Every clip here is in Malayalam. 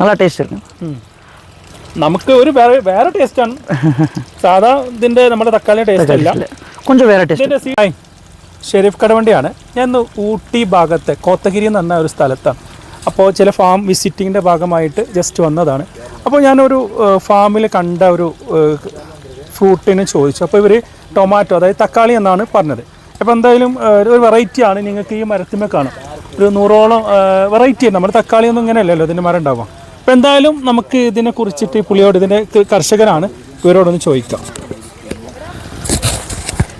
നല്ല ടേസ്റ്റ് നമുക്ക് ഒരു വേറെ വേറെ ടേസ്റ്റ് ആണ്. സാധാ ഇതിന്റെ നമ്മുടെ തക്കാളി ടേസ്റ്റ് അല്ല. കൊഞ്ചം വേറെ ടേസ്റ്റ് ഷെരീഫ് കടവണ്ടിയാണ് ഞാൻ ഊട്ടി ഭാഗത്തെ കോത്തഗിരി എന്ന് ഒരു സ്ഥലത്താണ്. അപ്പോൾ ചില ഫാം വിസിറ്റിങ്ങിന്റെ ഭാഗമായിട്ട് ജസ്റ്റ് വന്നതാണ്. അപ്പോൾ ഞാനൊരു ഫാമിൽ കണ്ട ഒരു ഫ്രൂട്ടിന് ചോദിച്ചു. അപ്പോൾ ഇവർ ടൊമാറ്റോ അതായത് തക്കാളി എന്നാണ് പറഞ്ഞത്. അപ്പോൾ എന്തായാലും ഒരു വെറൈറ്റിയാണ് നിങ്ങൾക്ക് ഈ മരത്തിമേ കാണും. ഒരു നൂറോളം വെറൈറ്റി നമ്മുടെ തക്കാളിയൊന്നും ഇങ്ങനെ അല്ലല്ലോ ഇതിന്റെ മരം ഉണ്ടാവാം അപ്പോൾ എന്തായാലും നമുക്ക് ഇതിനെ കുറിച്ചിട്ട് ഈ പുളിയോട് ഇതിൻ്റെ ക- കർഷകനാണ് ഇവരോടൊന്ന് ചോദിക്കാം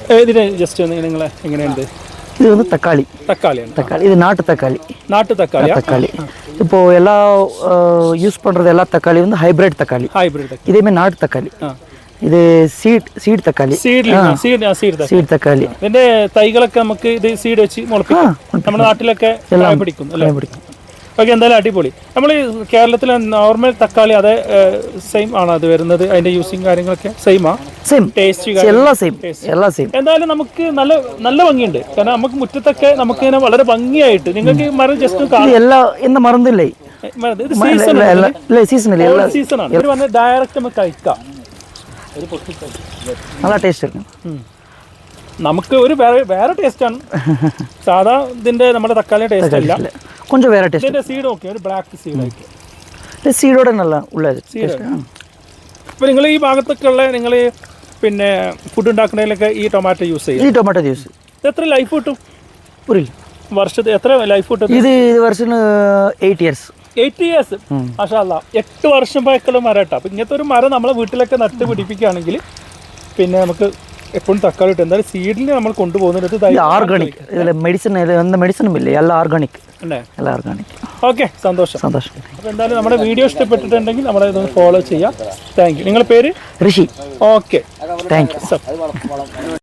ഏ, ഇതിന് ജസ്റ്റ് ഒന്ന് നിങ്ങളെ എങ്ങനെയുണ്ട് இது வந்து தக்காளி തക്കാളിയാണ് தக்காளி இது நாட்டு தக்காளி നാട്ടു തക്കാളിയാ தக்காளி இப்போ எல்லா யூஸ் பண்றது எல்லா தக்காளி வந்து ஹைபிரிட் தக்காளி ഹൈബ്രിഡ് തക്കാളി இதேமே நாட்டு தக்காளி ആ இது സീഡ് സീഡ് തക്കാളി സീഡ് സീഡ് സീഡ് തക്കാളി സീഡ് തക്കാളി ഇതിന്റെ തൈകളൊക്കെ നമുക്ക് ഇത് സീഡ് വെച്ച് മുളപ്പിക്കാം നമ്മുടെ നാട്ടിലൊക്കെ കായ പിടിക്കും അല്ലേ ഓക്കെ എന്തായാലും അടിപൊളി. നമ്മൾ കേരളത്തിലെ നോർമൽ തക്കാളി അതേ സെയിം ആണ് അത് വരുന്നത്? അതിന്റെ യൂസിങ് കാര്യങ്ങളൊക്കെ സെയിം ആ? സെയിം ടേസ്റ്റ് എല്ലാം സെയിം എല്ലാം സെയിം എന്തായാലും നമുക്ക് നല്ല നല്ല ഭംഗിയുണ്ട്. കാരണം നമുക്ക് മുറ്റത്തൊക്കെ നമുക്ക് ഇങ്ങനെ വളരെ ഭംഗിയായിട്ട് നിങ്ങൾക്ക് മരം ജസ്റ്റ് മറന്നില്ലേ? ഡയറക്റ്റ് നമുക്ക് കഴിക്കാം. നല്ല ടേസ്റ്റ് നമുക്ക് ഒരു വേറെ വേറെ ടേസ്റ്റാണ് സാധാ ഇതിന്റെ നമ്മുടെ തക്കാളി ടേസ്റ്റ് അല്ല. கொஞ்சம் வேற டேஸ்ட் ഇതിന്റെ സീഡ് നോക്കി ഒരു ബ്ലാക്ക് സീഡ് ആയിട്ട് இது சீடோட நல்லா உள்ள டேஸ்ட் അപ്പൊ നിങ്ങൾ ഈ ഭാഗത്തൊക്കെ ഉള്ള നിങ്ങൾ പിന്നെ ഫുഡ് ഉണ്ടാക്കുന്നതിലൊക്കെ ഈ ടൊമാറ്റോ യൂസ് ചെയ്യും இது டொமேட்டோ ஜூஸ் ഇത് എത്ര ലൈഫ് കിട്ടും புரியல വർഷത്തിൽ എത്ര ലൈഫ് കിട്ടും இது இது வருஷம் எயிட் இயர்ஸ் എയ്റ്റ് ഇയേഴ്സ് മാഷാല്ല എട്ട് വർഷം പഴക്കമുള്ള മരം കേട്ടോ അപ്പം ഇങ്ങനത്തെ ഒരു മരം നമ്മളെ വീട്ടിലൊക്കെ നട്ട് പിടിപ്പിക്കുകയാണെങ്കിൽ പിന്നെ നമുക്ക് എപ്പോഴും തക്കാളി ഇട്ട്. എന്തായാലും സീഡിൽ നമ്മൾ കൊണ്ടുപോകുന്നത് ഓർഗാനിക് ഇതിൽ മെഡിസിൻ എന്ത് മെഡിസിനും ഇല്ല. എല്ലാം ഓർഗാനിക് എല്ലാം ഓർഗാനിക് ഓക്കെ സന്തോഷം. സന്തോഷം. അപ്പോൾ എന്തായാലും നമ്മുടെ വീഡിയോ ഇഷ്ടപ്പെട്ടിട്ടുണ്ടെങ്കിൽ നമ്മളെ ഇതൊന്ന് ഫോളോ ചെയ്യാം. താങ്ക് യു നിങ്ങളുടെ പേര്? ഋഷി. Okay thank you